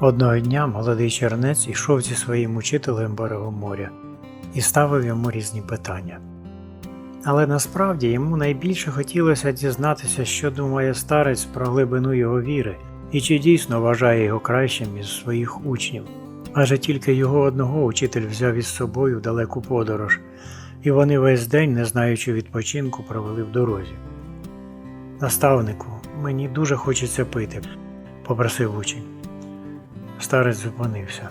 Одного дня молодий чернець ішов зі своїм учителем берегом моря і ставив йому різні питання. Але насправді йому найбільше хотілося дізнатися, що думає старець про глибину його віри і чи дійсно вважає його кращим із своїх учнів. Адже тільки його одного учитель взяв із собою в далеку подорож, і вони весь день, не знаючи відпочинку, провели в дорозі. Наставнику, мені дуже хочеться пити, попросив учень. Старець зупинився,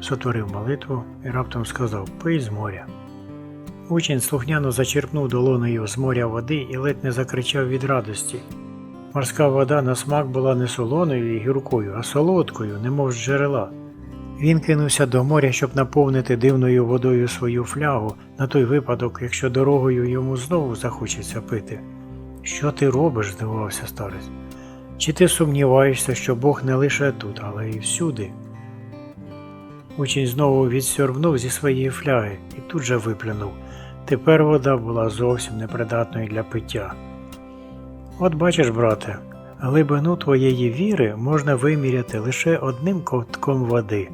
сотворив молитву і раптом сказав Пий з моря. Учень слухняно зачерпнув долонею з моря води і ледь не закричав від радості. Морська вода на смак була не солоною і гіркою, а солодкою, немов з джерела. Він кинувся до моря, щоб наповнити дивною водою свою флягу на той випадок, якщо дорогою йому знову захочеться пити. Що ти робиш? здивувався старець. Чи ти сумніваєшся, що Бог не лише тут, але й всюди? Учень знову відсьорбнув зі своєї фляги і тут же виплюнув. Тепер вода була зовсім непридатною для пиття. От бачиш, брате, глибину твоєї віри можна виміряти лише одним ковтком води,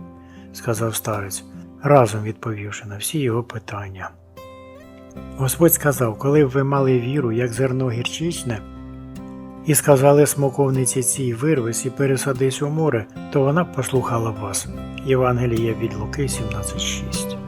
сказав старець, разом відповівши на всі його питання. Господь сказав, коли б ви мали віру, як зерно гірчичне, і сказали смоковниці цій вирвись і пересадись у море, то вона послухала вас. Євангеліє від Луки 17.6